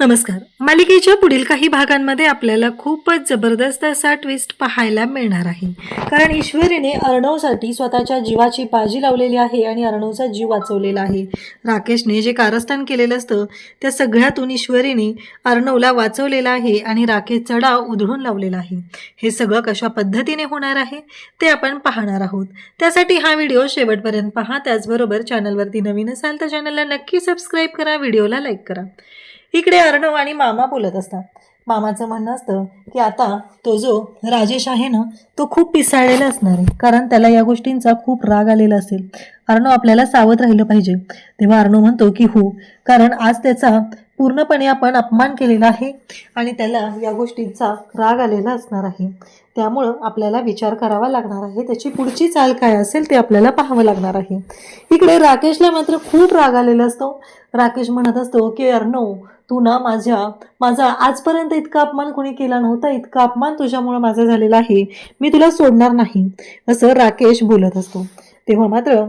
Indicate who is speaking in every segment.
Speaker 1: नमस्कार. मालिकेच्या पुढील काही भागांमध्ये आपल्याला खूपच जबरदस्त असा ट्विस्ट पाहायला मिळणार आहे. कारण ईश्वरीने अर्णवसाठी स्वतःच्या जीवाची बाजी लावलेली आहे आणि अर्णवचा जीव वाचवलेला आहे. राकेशने जे कारस्थान केलेलं असतं त्या सगळ्यातून ईश्वरीने अर्णवला वाचवलेलं आहे आणि राकेशचा डाव उधळून लावलेला आहे. हे सगळं कशा पद्धतीने होणार आहे ते आपण पाहणार आहोत. त्यासाठी हा व्हिडिओ शेवटपर्यंत पहा. त्याचबरोबर चॅनलवरती नवीन असाल तर चॅनलला नक्की सबस्क्राईब करा. व्हिडिओला लाईक करा. इकडे अर्णव आणि मामा बोलत असतात. मामाचं म्हणणं असतं की आता तो जो राजेश आहे ना तो खूप पिसाळलेला असणार आहे. कारण त्याला या गोष्टींचा खूप राग आलेला असेल. अर्णव आपल्याला सावध राहिलं पाहिजे. तेव्हा अर्णव म्हणतो की हो कारण आज त्याचा पूर्णपणे आपण अपमान केलेला आहे आणि त्याला या गोष्टींचा राग आलेला असणार आहे. त्यामुळं आपल्याला विचार करावा लागणार आहे. त्याची पुढची चाल काय असेल ते आपल्याला पाहावं लागणार आहे. इकडे राकेशला मात्र खूप राग आलेला असतो. राकेश म्हणत असतो की अर्णव तू ना माझ्या माझा आजपर्यंत इतका अपमान कोणी केला नव्हता इतका अपमान तुझ्यामुळं माझा झालेला आहे. मी तुला सोडणार नाही असं राकेश बोलत असतो. तेव्हा मात्र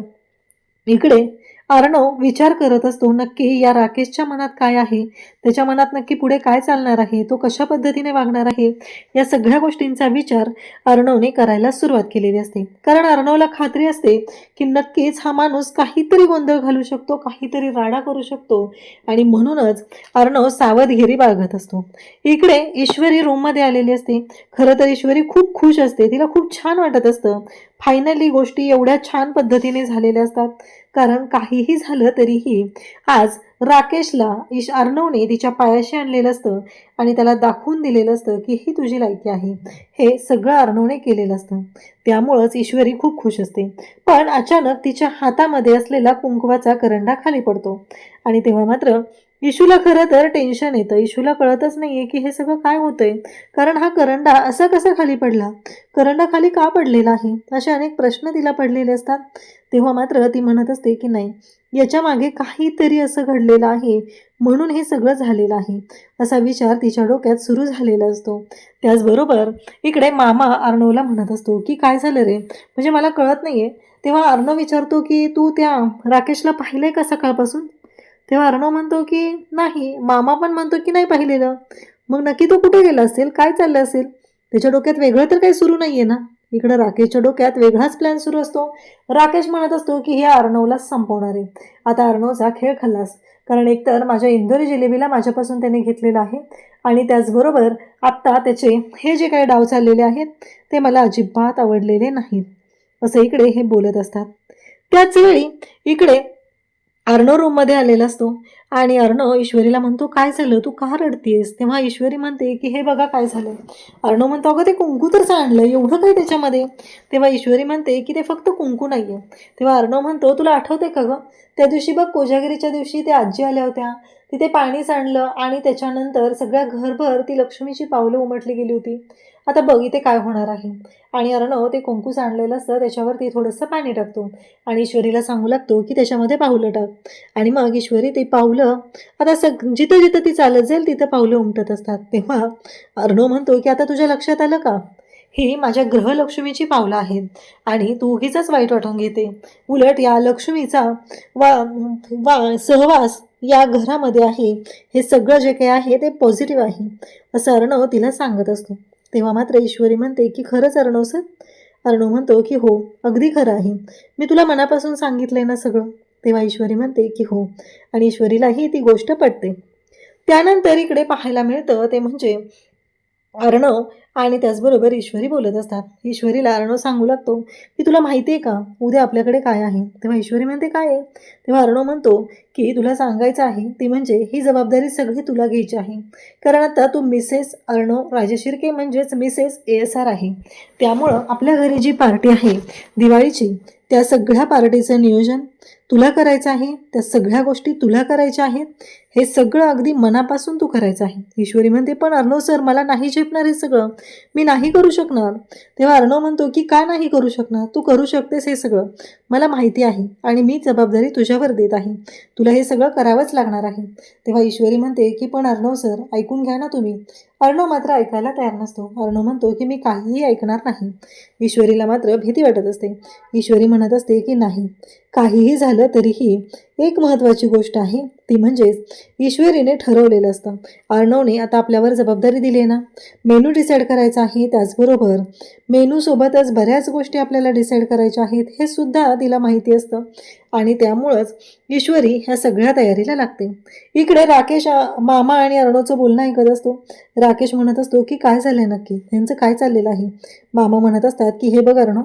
Speaker 1: इकडे अर्णव विचार करत असतो नक्की या राकेशच्या मनात काय आहे? त्याच्या मनात नक्की पुढे काय चालणार आहे? तो कशा पद्धतीने वागणार आहे? या सगळ्या गोष्टींचा विचार अर्णवने करायला सुरुवात केलेली असते. कारण अर्णवला खात्री असते की नक्कीच हा माणूस काहीतरी गोंधळ घालू शकतो काहीतरी राडा करू शकतो आणि म्हणूनच अर्णव सावधगिरी बाळगत असतो. इकडे ईश्वरी रूममध्ये आलेली असते. खरं तर ईश्वरी खूप खुश असते. तिला खूप छान वाटत असतं. फायनली गोष्टी एवढ्या छान पद्धतीने झालेल्या असतात. कारण काहीही झालं तरीही आज राकेशला ईश अर्णवने तिच्या पायाशी आणलेलं असतं आणि त्याला दाखवून दिलेलं असतं की ही तुझी लायकी आहे. हे सगळं अर्णवने केलेलं असतं. त्यामुळंच ईश्वरी खूप खुश असते. पण अचानक तिच्या हातामध्ये असलेला कुंकवाचा करंडा खाली पडतो. आणि तेव्हा मात्र इशूला खरं तर टेन्शन येतं. इशूला कळतच नाहीये की हे सगळं काय होतंय. कारण हा करंडा असा कसा खाली पडला? करंडा खाली का पडलेला आहे? असे अनेक प्रश्न तिला पडलेले असतात. तेव्हा मात्र ती म्हणत असते की नाही याच्या मागे काहीतरी असं घडलेलं आहे. म्हणून हे सगळं झालेलं आहे. असा विचार तिच्या डोक्यात सुरू झालेला असतो. त्याचबरोबर इकडे मामा अर्णवला म्हणत असतो की काय झालं रे? म्हणजे मला कळत नाहीये. तेव्हा अर्णव विचारतो की तू त्या राकेशला पाहिलंय का सकाळपासून? तेव्हा अर्णव म्हणतो की नाही मामा पण म्हणतो की नाही पाहिलेलं. मग नक्की तो कुठे गेला असेल? काय चाललं असेल? त्याच्या डोक्यात वेगळं तर काही सुरू नाही आहे ना? इकडं राकेशच्या डोक्यात वेगळाच प्लॅन सुरू असतो. राकेश म्हणत असतो की हे अर्णवला संपवणार आहे. आता अर्णवचा खेळ खल्लास. कारण एकतर माझ्या इंदोरी जिलेबीला माझ्यापासून त्याने घेतलेलं आहे आणि त्याचबरोबर आत्ता त्याचे हे जे काही डाव चाललेले आहेत ते मला अजिबात आवडलेले नाहीत. असं इकडे हे बोलत असतात. त्याच वेळी इकडे अर्णव रूममध्ये आलेला असतो. आणि अर्णव ईश्वरीला म्हणतो काय झालं? तू का रडतीयस? तेव्हा ईश्वरी म्हणते की हे बघा काय झालं अर्णव म्हणतो अगं ते कुंकू तर आणलं एवढं काय त्याच्यामध्ये? तेव्हा ईश्वरी म्हणते की ते फक्त कुंकू नाही आहे तेव्हा अर्णव म्हणतो तुला आठवते का गं? त्या दिवशी बघ कोजागिरीच्या दिवशी ते आजी आल्या होत्या. तिथे पाणी सांडलं आणि त्याच्यानंतर सगळ्या घरभर ती लक्ष्मीची पावलं उमटली गेली होती. आता बघ इथे काय होणार आहे. आणि अर्णव ते कुंकू सांडलेलं असतं त्याच्यावरती थोडंसं पाणी टाकतो. आणि ईश्वरीला सांगू लागतो की त्याच्यामध्ये पावलं टाक. आणि मग ईश्वरी ते पावलं आता सग जिथं जिथं ती चालत जाईल तिथं पावलं उमटत असतात. तेव्हा अर्णव म्हणतो की आता तुझ्या लक्षात आलं का? ही माझ्या ग्रहलक्ष्मीची पावलं आहेत. आणि तू उगीच वाईट वाटून घेते. उलट या लक्ष्मीचा वा वा सहवास या घरामध्ये आहे. हे सगळं जे काही आहे ते पॉझिटिव्ह आहे. असं अर्णव तिला सांगत असतो. तेव्हा मात्र ईश्वरी म्हणते की खरंच अर्णव सर? अर्णव म्हणतो की हो अगदी खरं आहे. मी तुला मनापासून सांगितलंय ना सगळं. तेव्हा ईश्वरी म्हणते की हो. आणि ईश्वरीलाही ती गोष्ट पटते. त्यानंतर इकडे पाहायला मिळतं ते म्हणजे अर्णव आणि त्याचबरोबर ईश्वरी बोलत असतात. ईश्वरीला अर्णव सांगू लागतो की तुला माहिती आहे का? उद्या आपल्याकडे काय आहे? तेव्हा ईश्वरी म्हणते काय आहे? तेव्हा अर्णव म्हणतो की तुला सांगायचं आहे ती म्हणजे ही जबाबदारी सगळी तुला घ्यायची आहे. कारण आता तू मिसेस अर्णव राजशिर्के म्हणजेच मिसेस ए एस आर आहे. त्यामुळं आपल्या घरी जी पार्टी आहे दिवाळीची त्या सगळ्या पार्टीचं नियोजन तुला करायचं आहे त्या सगळ्या गोष्टी तुला करायच्या आहेत हे सगळं अगदी मनापासून तू करायचं आहे. ईश्वरी म्हणते पण अर्णव सर मला नाही झेपणार हे सगळं. मी नाही करू शकणार. तेव्हा अर्णव म्हणतो की का नाही करू शकणार? तू करू शकतेस हे सगळं. मला माहिती आहे आणि मी जबाबदारी तुझ्यावर देत आहे. तुला हे सगळं करावंच लागणार आहे. तेव्हा ईश्वरी म्हणते की पण अर्णव सर ऐकून घ्या ना तुम्ही. अर्णव मात्र ऐकायला तयार नसतो. अर्णव म्हणतो की मी काहीही ऐकणार नाही. ईश्वरीला मात्र भीती वाटत असते. ईश्वरी म्हणत असते की नाही काहीही झालं तरीही एक महत्त्वाची गोष्ट आहे. ती म्हणजेच ईश्वरीने ठरवलेलं असतं. अर्णवने आता आपल्यावर जबाबदारी दिली आहे ना? मेनू डिसाईड करायचा आहे त्याचबरोबर मेनूसोबतच बऱ्याच गोष्टी आपल्याला डिसाईड करायच्या आहेत हे सुद्धा तिला माहिती असतं. आणि त्यामुळंच ईश्वरी ह्या सगळ्या तयारीला लागते. इकडे राकेश मामा आणि अर्णवचं बोलणं ऐकत असतो. राकेश म्हणत असतो की काय झालंय नक्की? यांचं काय चाललेलं आहे? मामा म्हणत असतात की हे बघ अर्णव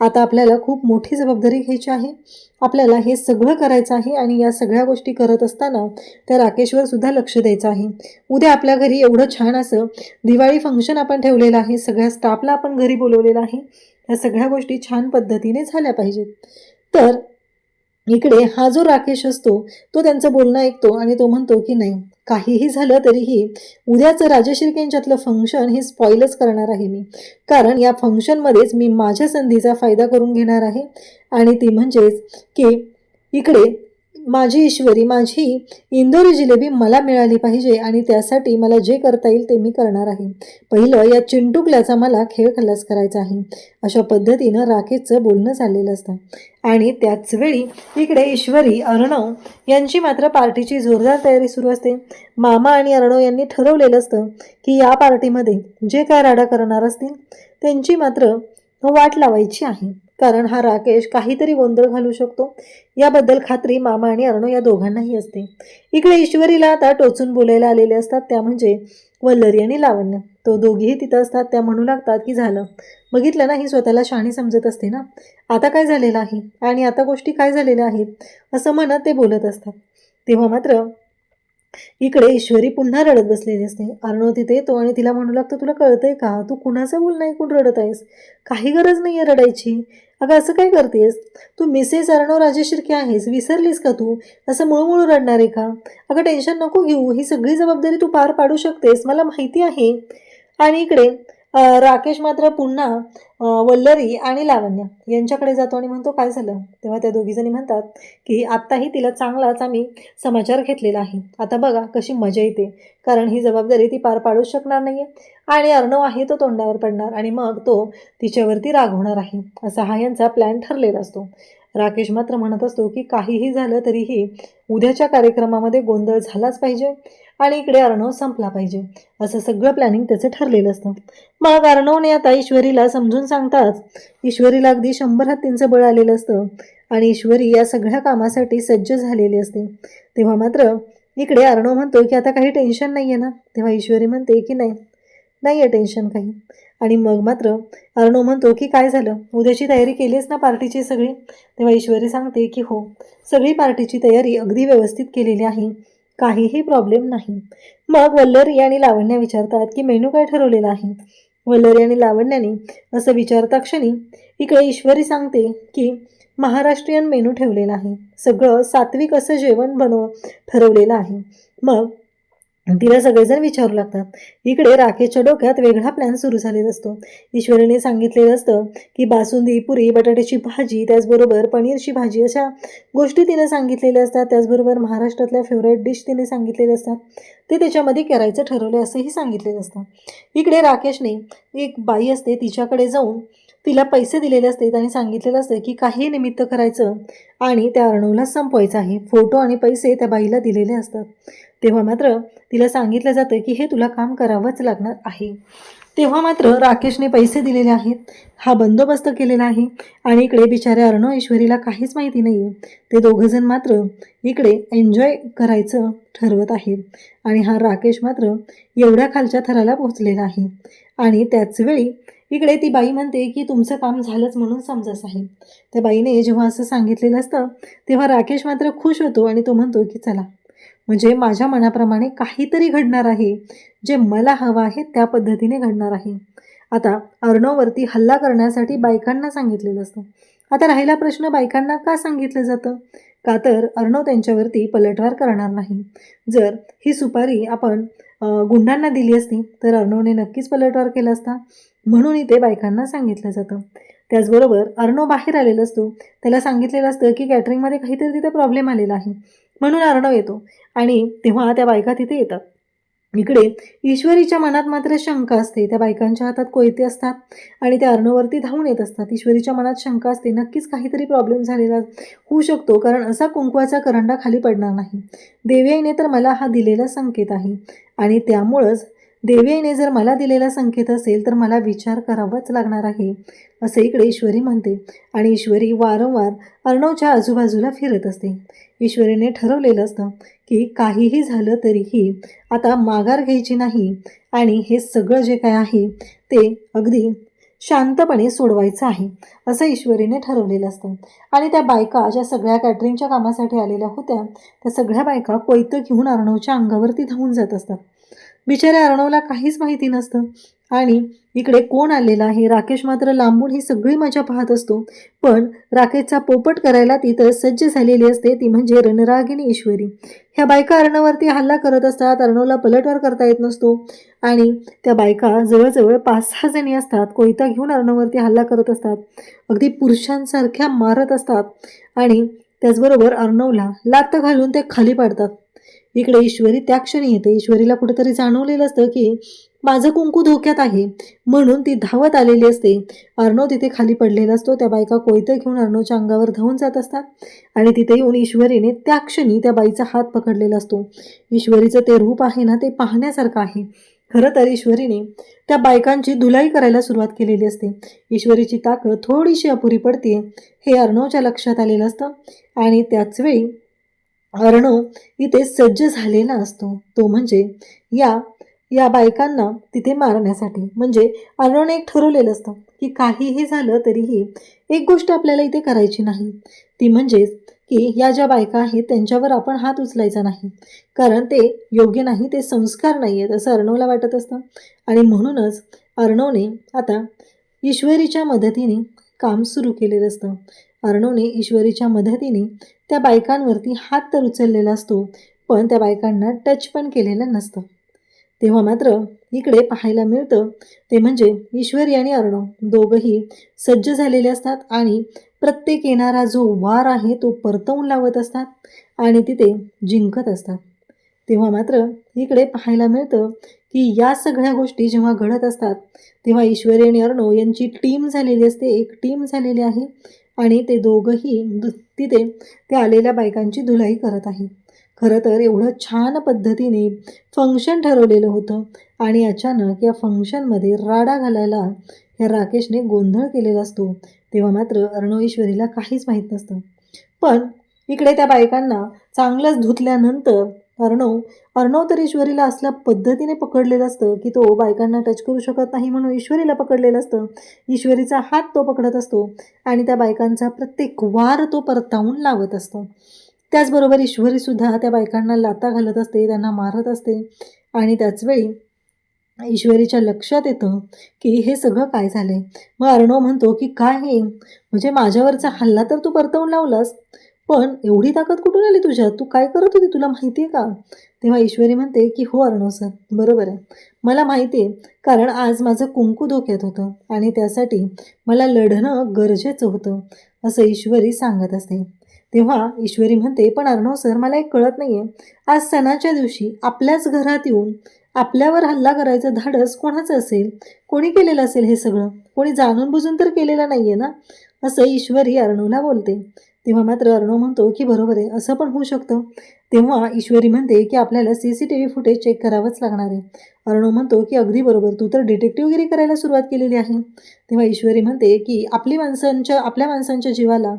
Speaker 1: आता आपल्याला खूप मोठी जबाबदारी घ्यायची आहे. आपल्याला हे सगळं करायचं आहे आणि या सगळ्या गोष्टी करत असताना त्या राकेशवर सुद्धा लक्ष द्यायचं आहे. उद्या आपल्या घरी एवढं छान असं दिवाळी फंक्शन आपण ठेवलेलं आहे सगळ्या स्टाफला आपण घरी बोलवलेलं आहे या सगळ्या गोष्टी छान पद्धतीने झाल्या पाहिजेत. तर इकडे हा जो राकेश असतो तो त्यांचं बोलणं ऐकतो आणि तो म्हणतो की नाही काहीही झालं तरीही उद्याचं राजशिर्केंच्यातलं फंक्शन हे स्पॉईलच करणार आहे मी. कारण या फंक्शनमध्येच मी माझ्या संधीचा फायदा करून घेणार आहे. आणि ती म्हणजेच की इकडे माझी ईश्वरी माझी इंदोरी जिलेबी मला मिळाली पाहिजे आणि त्यासाठी मला जे करता येईल ते मी करणार आहे. पहिलं या चिंटुकल्याचा मला खेळ खल्लास करायचा आहे. अशा पद्धतीनं राकेशचं बोलणं चाललेलं असतं. आणि त्याच वेळी इकडे ईश्वरी अर्णव यांची मात्र पार्टीची जोरदार तयारी सुरू असते. मामा आणि अर्णव यांनी ठरवलेलं असतं की या पार्टीमध्ये जे काय राडा करणार असतील त्यांची मात्र वाट लावायची आहे. कारण हा राकेश काहीतरी गोंधळ घालू शकतो. याबद्दल खात्री मामा आणि अर्णव या दोघांनाही असते. इकडे ईश्वरीला आता टोचून बोलायला आलेले असतात त्या म्हणजे वल्लरी आणि लावण्य. तो दोघीही तिथं असतात त्या म्हणू लागतात की झालं. बघितलं ना ही स्वतःला शहाणी समजत असते ना? आता काय झालेलं आहे? आणि आता गोष्टी काय झालेल्या आहेत? असं म्हणत ते बोलत असतात. तेव्हा मात्र इकडे ईश्वरी पुन्हा रडत बसलेली असते अर्णव तिथे येतो आणि तिला म्हणू लागतो तुला कळतंय का? तू कुणाचं नाही ऐकून रडत आहेस? काही गरज नाही आहे रडायची. अगं असं काय करतेस? तू मिसेस अर्णव राजेशिर्के आहेस विसरलीस का तू? असं मुळमुळ रडणार आहे का? अगं टेन्शन नको घेऊ. ही सगळी जबाबदारी तू पार पाडू शकतेस मला माहिती आहे. आणि इकडे राकेश मात्र पुन्हा वल्लरी आणि लावण्य यांच्याकडे जातो आणि म्हणतो काय झालं? तेव्हा त्या दोघीजणी म्हणतात की आत्ताही तिला चांगलाच आम्ही समाचार घेतलेला आहे. आता बघा कशी मजा येते. कारण ही जबाबदारी ती पार पाडूच शकणार नाही आहे आणि अर्णव आहे तो तोंडावर पडणार आणि मग तो तिच्यावरती रागवणार आहे. असा हा यांचा प्लॅन ठरलेला असतो. राकेश मात्र म्हणत असतो की काहीही झालं तरीही उद्याच्या कार्यक्रमामध्ये गोंधळ झालाच पाहिजे आणि इकडे अर्णव संपला पाहिजे. असं सगळं प्लॅनिंग त्याचं ठरलेलं असतं. मग अर्णवने आता ईश्वरीला समजून सांगताच ईश्वरीला अगदी शंभर हत्तींचं बळ आलेलं असतं आणि ईश्वरी या सगळ्या कामासाठी सज्ज झालेली असते. तेव्हा मात्र इकडे अर्णव म्हणतो की आता काही टेन्शन नाही आहे ना? तेव्हा ईश्वरी म्हणते की नाही? नाही आहे टेन्शन काही. आणि मग मात्र अर्णव म्हणतो की काय झालं? उद्याची तयारी केलीस ना पार्टीची सगळी? तेव्हा ईश्वरी सांगते की हो. सगळी पार्टीची तयारी अगदी व्यवस्थित केलेली आहे. काहीही प्रॉब्लेम नाही. मग वल्लरी आणि लावण्या विचारतात की मेनू काय ठरवलेला आहे? वल्लरी आणि लावण्याने असं विचारता क्षणी इकडे ईश्वरी सांगते की महाराष्ट्रीयन मेनू ठेवलेला आहे. सगळं सात्विक असं जेवण बनव ठरवलेलं आहे. मग तिला सगळेजण विचारू लागतात. इकडे राकेशच्या डोक्यात वेगळा प्लॅन सुरू झालेला असतो. ईश्वरीने सांगितलेलं असतं की बासुंदी पुरी बटाट्याची भाजी त्याचबरोबर पनीरची भाजी अशा गोष्टी तिने सांगितलेल्या असतात. त्याचबरोबर महाराष्ट्रातल्या फेवरेट डिश तिने सांगितलेले असतात. ते त्याच्यामध्ये करायचं ठरवले असंही सांगितलेलं असतं. इकडे राकेशने एक बाई असते तिच्याकडे जाऊन तिला पैसे दिलेले असते आणि सांगितलेलं असतं की काही निमित्त करायचं आणि त्या अर्णवला संपवायचं आहे. फोटो आणि पैसे त्या बाईला दिलेले असतात. तेव्हा मात्र तिला सांगितलं जातं की हे तुला काम करावंच लागणार आहे. तेव्हा मात्र राकेशने पैसे दिलेले आहेत. हा बंदोबस्त केलेला आहे. आणि इकडे बिचाऱ्या अर्णव ईश्वरीला काहीच माहिती नाही आहे ते दोघंजण मात्र इकडे एन्जॉय करायचं ठरवत आहेत. आणि हा राकेश मात्र एवढ्या खालच्या थराला पोहोचलेला आहे. आणि त्याचवेळी इकडे ती बाई म्हणते की तुमचं काम झालंच म्हणून समजा साहेब. त्या बाईने जेव्हा असं सांगितलेलं असतं तेव्हा राकेश मात्र खुश होतो आणि तो म्हणतो की चला. म्हणजे माझ्या मनाप्रमाणे काहीतरी घडणार आहे जे मला हवं आहे त्या पद्धतीने घडणार आहे. आता अर्णववरती हल्ला करण्यासाठी बायकांना सांगितलेलं असतं. आता राहिला प्रश्न बायकांना का सांगितलं जातं? का तर अर्णव त्यांच्यावरती पलटवार करणार नाही. जर ही सुपारी आपण गुंडांना दिली असती तर अर्णवने नक्कीच पलटवार केला असता. म्हणून इथे बायकांना सांगितलं जातं. त्याचबरोबर अर्णव बाहेर आलेला असतो. त्याला सांगितलेलं असतं की कॅटरिंगमध्ये काहीतरी तिथे प्रॉब्लेम आलेला आहे. म्हणून अर्णव येतो. आणि तेव्हा त्या बायका तिथे येतात. इकडे ईश्वरीच्या मनात मात्र शंका असते. त्या बायकांच्या हातात कोयते असतात आणि त्या अर्णवरती धावून येत असतात. ईश्वरीच्या मनात शंका असते नक्कीच काहीतरी प्रॉब्लेम झालेला होऊ शकतो कारण असा कुंकवाचा करंडा खाली पडणार नाही. देवयाईने तर मला हा दिलेला संकेत आहे. आणि त्यामुळंच देवीने जर मला दिलेला संकेत असेल तर मला विचार करावाच लागणार आहे असे इकडे ईश्वरी म्हणते. आणि ईश्वरी वारंवार अर्णवच्या आजूबाजूला फिरत असते. ईश्वरीने ठरवलेलं असतं की काहीही झालं तरीही आता माघार घ्यायची नाही. आणि हे सगळं जे काय आहे ते अगदी शांतपणे सोडवायचं आहे असं ईश्वरीने ठरवलेलं असतं. आणि त्या बायका ज्या सगळ्या कॅटरिंगच्या कामासाठी आलेल्या होत्या त्या सगळ्या बायका कोयतं घेऊन अर्णवच्या अंगावरती धावून जात असतात. बिचाऱ्या अर्णवला काहीच माहिती नसतं. आणि इकडे कोण आलेला आहे? राकेश मात्र लांबून ही सगळी मजा पाहत असतो. पण राकेशचा पोपट करायला ती तर सज्ज झालेली असते ती म्हणजे रणरागिणी ईश्वरी. ह्या बायका अर्णवरती हल्ला करत असतात अर्णवला पलटवार करता येत नसतो. आणि त्या बायका जवळजवळ पाच सहा जणी असतात कोयता घेऊन अर्णवरती हल्ला करत असतात. अगदी पुरुषांसारख्या मारत असतात. आणि त्याचबरोबर अर्णवला लात घालून ते खाली पाडतात. इकडे ईश्वरी त्या क्षणी येते ईश्वरीला कुठेतरी जाणवलेलं असतं की माझं कुंकू धोक्यात आहे. म्हणून ती धावत आलेली असते. अर्णव तिथे खाली पडलेला असतो. त्या बायका कोयतं घेऊन अर्णवच्या अंगावर धावून जात असतात. आणि तिथे येऊन ईश्वरीने त्या क्षणी त्या बाईचा हात पकडलेला असतो. ईश्वरीचं ते रूप आहे ना ते पाहण्यासारखं आहे. खरं तर ईश्वरीने त्या बायकांची धुलाई करायला सुरुवात केलेली असते. ईश्वरीची ताकद थोडीशी अपुरी पडते हे अर्णवच्या लक्षात आलेलं असतं. आणि त्याचवेळी अर्णव इथे सज्ज झालेला असतो. तो म्हणजे या या बायकांना तिथे मारण्यासाठी. म्हणजे अर्णवने एक ठरवलेलं असतं की काहीही झालं तरीही एक गोष्ट आपल्याला इथे करायची नाही. ती म्हणजेच की या ज्या बायका आहेत त्यांच्यावर आपण हात उचलायचा नाही. कारण ते योग्य नाही ते संस्कार नाही आहेत असं अर्णवला वाटत असतं. आणि म्हणूनच अर्णवने आता ईश्वरीच्या मदतीने काम सुरू केलेलं असतं. अर्णवने ईश्वरीच्या मदतीने त्या बायकांवरती हात तर उचललेला असतो पण त्या बायकांना टच पण केलेलं नसतं. तेव्हा मात्र इकडे पाहायला मिळतं ते म्हणजे ईश्वरी आणि अर्णव दोघंही सज्ज झालेले असतात आणि प्रत्येक येणारा जो वार आहे तो परतवून लावत असतात आणि तिथे जिंकत असतात. तेव्हा मात्र इकडे पाहायला मिळतं की या सगळ्या गोष्टी जेव्हा घडत असतात तेव्हा ईश्वरी आणि अर्णव यांची टीम झालेली असते एक टीम झालेली आहे. आणि ते दोघंही दु- तिथे त्या आलेल्या बायकांची धुलाई करत आहेत. खरं तर एवढं छान पद्धतीने फंक्शन ठरवलेलं होतं आणि अचानक या फंक्शनमध्ये राडा घालायला या राकेशने गोंधळ केलेला असतो. तेव्हा मात्र अर्णवेश्वरीला काहीच माहीत नसतं. पण इकडे त्या बायकांना चांगलंच धुतल्यानंतर अर्णव अर्णव तर ईश्वरीला असल्या पद्धतीने पकडलेलं असतं की तो बायकांना टच करू शकत नाही म्हणून ईश्वरीला पकडलेलं असतं. ईश्वरीचा हात तो पकडत असतो आणि त्या बायकांचा प्रत्येक वार तो परतावून लावत असतो. त्याचबरोबर ईश्वरीसुद्धा त्या बायकांना लाता घालत असते त्यांना मारत असते आणि त्याचवेळी ईश्वरीच्या लक्षात येतं की हे सगळं काय झालं आहे मग अर्णव म्हणतो की काय हे? म्हणजे माझ्यावरचा हल्ला तर तू परतवून लावलास? पण एवढी ताकद कुठून आली तुझ्यात? तू काय करत होती तुला माहिती आहे का? तेव्हा ईश्वरी म्हणते की हो अर्णव सर बरोबर आहे. मला माहिती आहे कारण आज माझं कुंकू धोक्यात होतं आणि त्यासाठी मला लढणं गरजेचं होतं असं ईश्वरी सांगत असते. तेव्हा ईश्वरी म्हणते पण अर्णव सर मला एक कळत नाही आहे आज सणाच्या दिवशी आपल्याच घरात येऊन आपल्यावर हल्ला करायचं धाडस कोणाचं असेल? कोणी केलेलं असेल हे सगळं? कोणी जाणून बुजून तर केलेलं नाही आहे ना? असं ईश्वरी अर्णवला बोलते. तेव्हा मात्र अर्णव म्हणतो की बरोबर आहे असं पण होऊ शकतं. तेव्हा ईश्वरी म्हणते की आपल्याला C C T V footage check करावंच लागणार आहे. अर्णव म्हणतो की अगदी बरोबर तू तर डिटेक्टिव्हगिरी करायला सुरुवात केलेली आहे. तेव्हा ईश्वरी म्हणते की आपली माणसांच्या आपल्या माणसांच्या जीवाला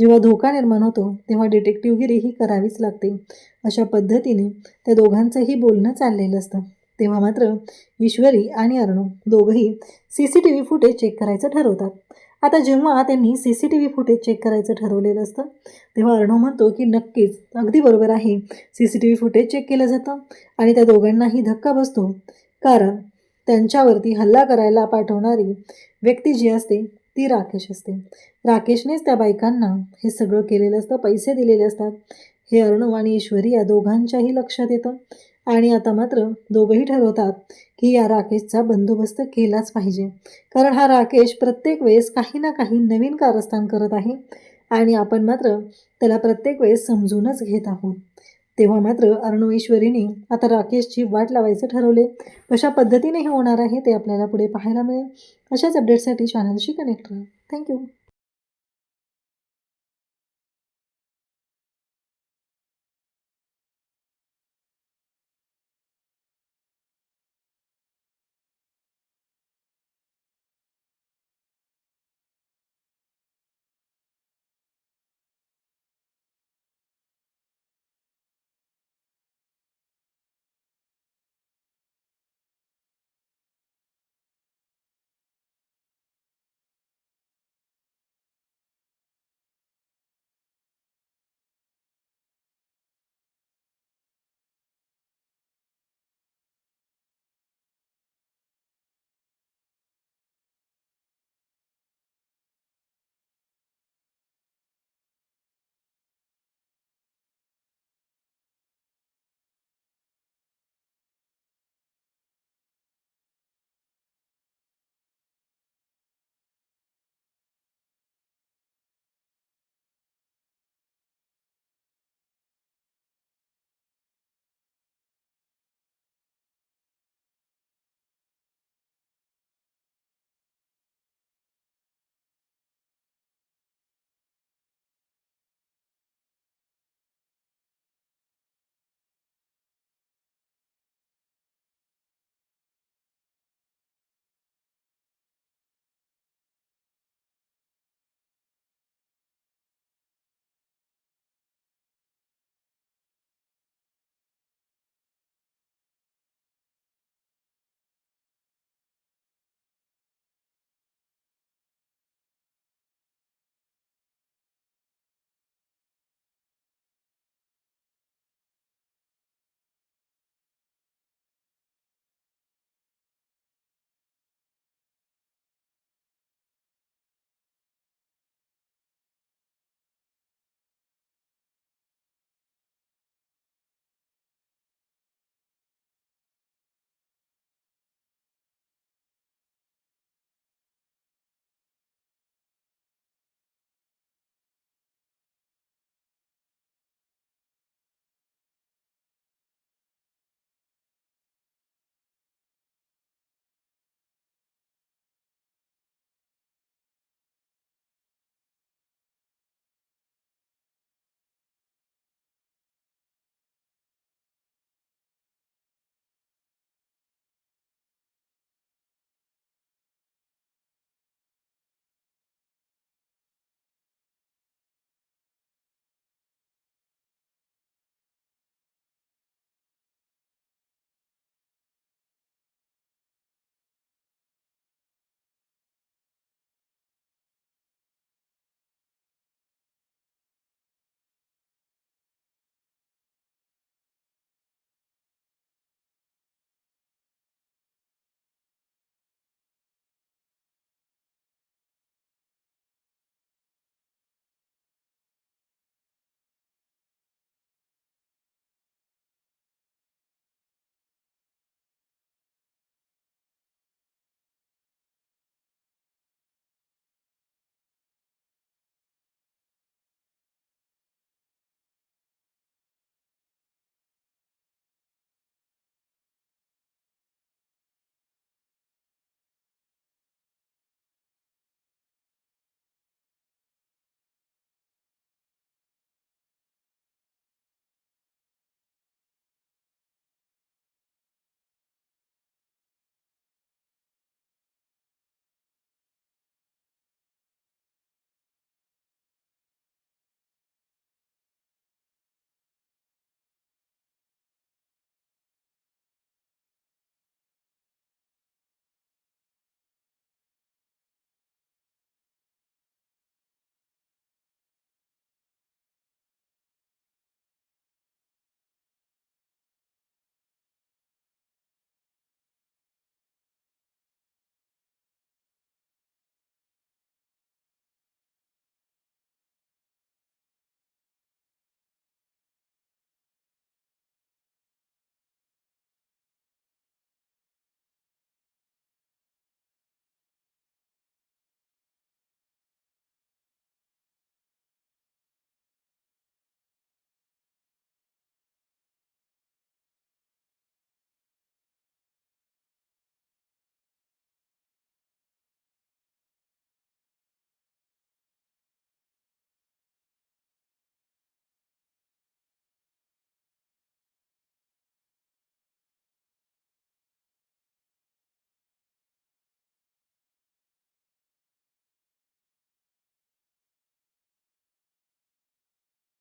Speaker 1: जेव्हा धोका निर्माण होतो तेव्हा डिटेक्टिव्हगिरी ही करावीच लागते. अशा पद्धतीने त्या दोघांचंही बोलणं चाललेलं असतं. तेव्हा मात्र ईश्वरी आणि अर्णव दोघंही C C T V footage check करायचं ठरवतात. आता जेव्हा त्यांनी C C T V footage check करायचं ठरवलेलं असतं तेव्हा अर्णव म्हणतो की नक्कीच अगदी बरोबर आहे. C C T V footage check केलं जातं आणि त्या दोघांनाही धक्का बसतो. कारण त्यांच्यावरती हल्ला करायला पाठवणारी व्यक्ती जी असते ती राकेश असते. राकेशनेच त्या बायकांना हे सगळं केलेलं असतं पैसे दिलेले असतात. हे अर्णव आणि ईश्वरी या दोघांच्याही लक्षात येतं. आणि आता मात्र दोघंही ठरवतात की या राकेशचा बंदोबस्त केलाच पाहिजे. कारण हा राकेश प्रत्येक वेळेस काही ना काही नवीन कारस्थान करत आहे आणि आपण मात्र त्याला प्रत्येक वेळेस समजूनच घेत आहोत. तेव्हा मात्र अर्णवेश्वरीने आता राकेशची वाट लावायचं ठरवले. कशा पद्धतीने हे होणार आहे ते आपल्याला पुढे पाहायला मिळेल. अशाच अपडेटसाठी चॅनलशी कनेक्ट राहा. थँक्यू